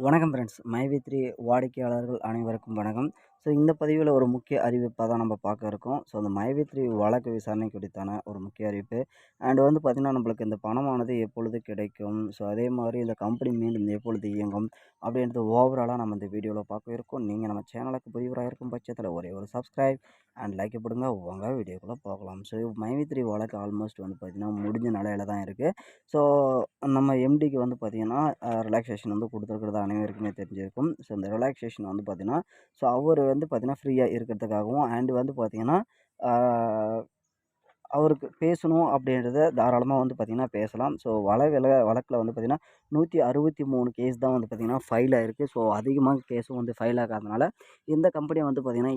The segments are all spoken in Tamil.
வணக்கம் ஃப்ரெண்ட்ஸ் மைவி த்ரீ வாடிக்கையாளர்கள் அனைவருக்கும் வணக்கம். ஸோ இந்த பதிவில் ஒரு முக்கிய அறிவிப்பாக தான் நம்ம பார்க்க இருக்கோம். ஸோ அந்த மைவி த்ரீ வழக்கு விசாரணை குறித்தான ஒரு முக்கிய அறிவிப்பு. அண்ட் வந்து பார்த்திங்கன்னா நம்மளுக்கு இந்த பணமானது எப்பொழுது கிடைக்கும்? ஸோ அதே மாதிரி இந்த கம்பெனி மீண்டும் எப்பொழுது இயங்கும்? அப்படின்றது ஓவராலாக நம்ம இந்த வீடியோவில் பார்க்க இருக்கோம். நீங்கள் நம்ம சேனலுக்கு புதியவராக இருக்கும் பட்சத்தில் ஒரே ஒரு சப்ஸ்கிரைப் அண்ட் லைக் போடுங்க. வாங்க வீடியோக்குள்ளே பார்க்கலாம் ஸோ மைவி த்ரீ வழக்கு ஆல்மோஸ்ட் வந்து பார்த்திங்கன்னா முடிஞ்ச நிலையில தான் இருக்குது ஸோ நம்ம எம்டிக்கு வந்து பார்த்திங்கன்னா ரிலாக்ஸேஷன் வந்து கொடுத்துருக்கிறது அனைவருக்குமே தெரிஞ்சிருக்கும். ஸோ இந்த ரிலாக்ஸேஷன் வந்து பார்த்திங்கன்னா ஸோ அவர் வந்து பார்த்திங்கன்னா ஃப்ரீயாக இருக்கிறதுக்காகவும் அண்டு வந்து பார்த்திங்கன்னா அவருக்கு பேசணும் அப்படின்றத தாராளமாக வந்து பார்த்திங்கன்னா பேசலாம். ஸோ வழக்கில் வழக்கில் வந்து பார்த்திங்கன்னா நூற்றி அறுபத்தி மூணு கேஸ் தான் வந்து பார்த்திங்கன்னா ஃபைல் ஆகிருக்கு ஸோ அதிகமாக கேஸும் வந்து ஃபைல் ஆகாதனால இந்த கம்பெனி வந்து பார்த்திங்கன்னா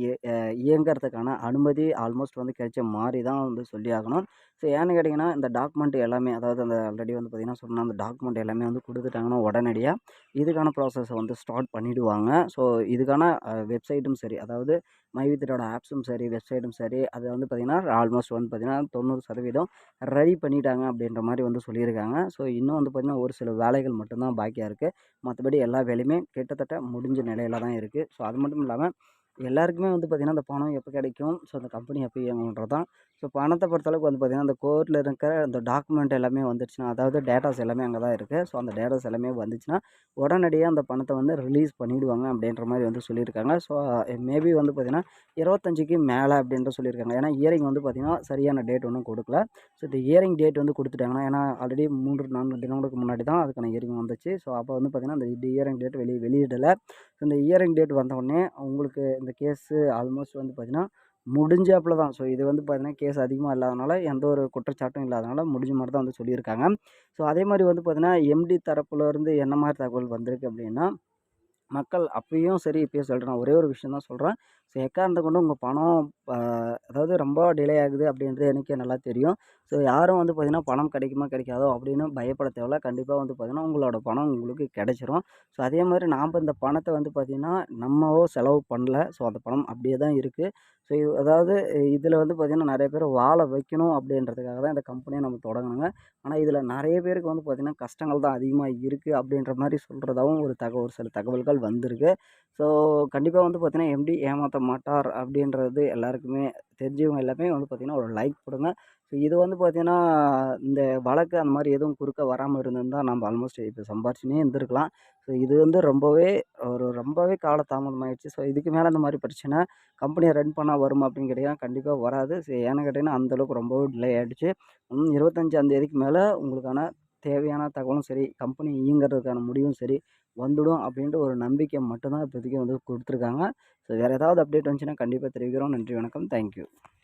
இயங்கிறதுக்கான அனுமதி ஆல்மோஸ்ட் வந்து கிடைச்ச மாதிரி தான் வந்து சொல்லி ஆகணும். ஸோ ஏன்னு கேட்டிங்கன்னா இந்த டாக்குமெண்ட் எல்லாமே அதாவது அந்த ஆல்ரெடி வந்து பார்த்திங்கன்னா சொன்ன அந்த டாக்குமெண்ட் எல்லாமே வந்து கொடுத்துட்டாங்கன்னா உடனடியாக இதுக்கான ப்ராசஸை வந்து ஸ்டார்ட் பண்ணிவிடுவாங்க ஸோ இதுக்கான வெப்சைட்டும் சரி அதாவது மைவித்தரோட ஆப்ஸும் சரி வெப்சைட்டும் சரி அது வந்து பார்த்திங்கன்னா ஆல்மோஸ்ட் வந்து பார்த்திங்கன்னா தொண்ணூறு சதவீதம் ரெடி பண்ணிட்டாங்க அப்படின்ற மாதிரி வந்து சொல்லியிருக்காங்க. ஸோ இன்னும் வந்து பார்த்திங்கன்னா ஒரு சில வேலைகள் மட்டும்தான் பாக்கியாக இருக்குது மற்றபடி எல்லா வேலையுமே கிட்டத்தட்ட முடிஞ்ச நிலையில தான் இருக்குது ஸோ அது மட்டும் இல்லாமல் எல்லாருக்குமே வந்து பார்த்திங்கன்னா அந்த பணம் எப்போ கிடைக்கும்? ஸோ அந்த கம்பெனி எப்போ இயங்குன்றது தான் ஸோ பணத்தை பொறுத்தளவுக்கு வந்து பார்த்திங்கன்னா அந்த கோர்ட்டில் இருக்கிற அந்த டாக்குமெண்ட் எல்லாமே வந்துடுச்சுன்னா அதாவது டேட்டாஸ் எல்லாமே அங்கே தான் இருக்குது ஸோ அந்த டேட்டாஸ் எல்லாமே வந்துச்சுன்னா உடனடியாக அந்த பணத்தை வந்து ரிலீஸ் பண்ணிவிடுவாங்க அப்படின்ற மாதிரி வந்து சொல்லியிருக்காங்க. ஸோ மேபி வந்து பார்த்திங்கன்னா இருபத்தஞ்சிக்கு மேலே அப்படின்ற சொல்லியிருக்காங்க. ஏன்னா இயரிங் வந்து பார்த்திங்கன்னா சரியான டேட் ஒன்றும் கொடுக்கல. ஸோ இந்த இயரிங் டேட் வந்து கொடுத்துட்டாங்கன்னா ஏன்னா ஆல்ரெடி மூன்று நான்கு தினங்களுக்கு முன்னாடி தான் அதுக்கான இயரிங் வந்துச்சு. ஸோ அப்போ வந்து பார்த்திங்கன்னா அந்த இயரிங் டேட் வெளியே வெளியிடலை. இந்த இயரிங் டேட் வந்தவுடனே உங்களுக்கு இந்த கேஸு ஆல்மோஸ்ட் வந்து பார்த்திங்கன்னா முடிஞ்சாப்பில் தான். ஸோ இது வந்து பார்த்திங்கன்னா கேஸ் அதிகமாக இல்லாதனால எந்த ஒரு குற்றச்சாட்டும் இல்லாதனால முடிஞ்ச மாதிரி தான் வந்து சொல்லியிருக்காங்க. ஸோ அதே மாதிரி வந்து பார்த்திங்கன்னா எம்டி தரப்புலேருந்து என்ன மாதிரி தகவல் வந்திருக்கு அப்படின்னா மக்கள் அப்பயும் சரி இப்பயும் சொல்கிறேன் ஒரே ஒரு விஷயம் தான் சொல்கிறேன் ஸோ எக்காரணத்தை கொண்டு உங்கள் பணம் அதாவது ரொம்ப டிலே ஆகுது அப்படின்றது எனக்கே நல்லா தெரியும். ஸோ யாரும் வந்து பார்த்திங்கன்னா பணம் கிடைக்குமா கிடைக்காதோ அப்படின்னு பயப்பட தேவையில்ல. கண்டிப்பாக வந்து பார்த்திங்கன்னா உங்களோட பணம் உங்களுக்கு கிடைச்சிரும். ஸோ அதே மாதிரி நாம் இந்த பணத்தை வந்து பார்த்திங்கன்னா நம்மவோ செலவு பண்ணல. ஸோ அந்த பணம் அப்படியே தான் இருக்குது ஸோ அதாவது இதில் வந்து பார்த்திங்கன்னா நிறைய பேர் வாழ வைக்கணும் அப்படின்றதுக்காக தான் இந்த கம்பெனியை நம்ம தொடங்கினாங்க. ஆனால் இதில் நிறைய பேருக்கு வந்து பார்த்திங்கன்னா கஷ்டங்கள் தான் அதிகமாக இருக்குது அப்படின்ற மாதிரி சொல்கிறதாவும் ஒரு தகவல் ஒரு சில தகவல்கள் வந்திருக்கு. ஸோ கண்டிப்பாக வந்து பார்த்திங்கன்னா எம்டி ஏமாற்ற மாட்டார் அப்படின்றது எல்லாருக்குமே தெரிஞ்சவங்க எல்லாமே வந்து பார்த்திங்கன்னா ஒரு லைக் கொடுங்க. ஸோ இது வந்து பார்த்திங்கன்னா இந்த வழக்கு அந்த மாதிரி எதுவும் குறுக்க வராமல் இருந்திருந்தால் நம்ம ஆல்மோஸ்ட் இப்போ சம்பாரிச்சுனே இருந்திருக்கலாம். ஸோ இது வந்து ரொம்பவே ஒரு ரொம்பவே காலதாமதமாகிடுச்சு ஸோ இதுக்கு மேலே அந்த மாதிரி பிரச்சனை கம்பெனியை ரன் பண்ணால் வருமா அப்படின்னு கேட்டிங்கன்னா கண்டிப்பாக வராது. ஸோ ஏன்னு கேட்டிங்கன்னா அந்தளவுக்கு ரொம்பவே டிலே ஆகிடுச்சு இருபத்தஞ்சாந்தேதிக்கு மேலே உங்களுக்கான தேவையான தகவலும் சரி கம்பெனி இயங்குறதுக்கான முடிவும் சரி வந்துடும் அப்படின்ற ஒரு நம்பிக்கை மட்டும்தான் இப்போதைக்கு வந்து கொடுத்துருக்காங்க. ஸோ வேறு ஏதாவது அப்டேட் வந்துச்சுன்னா கண்டிப்பாக தெரிவிக்கிறோம். நன்றி வணக்கம். தேங்க்யூ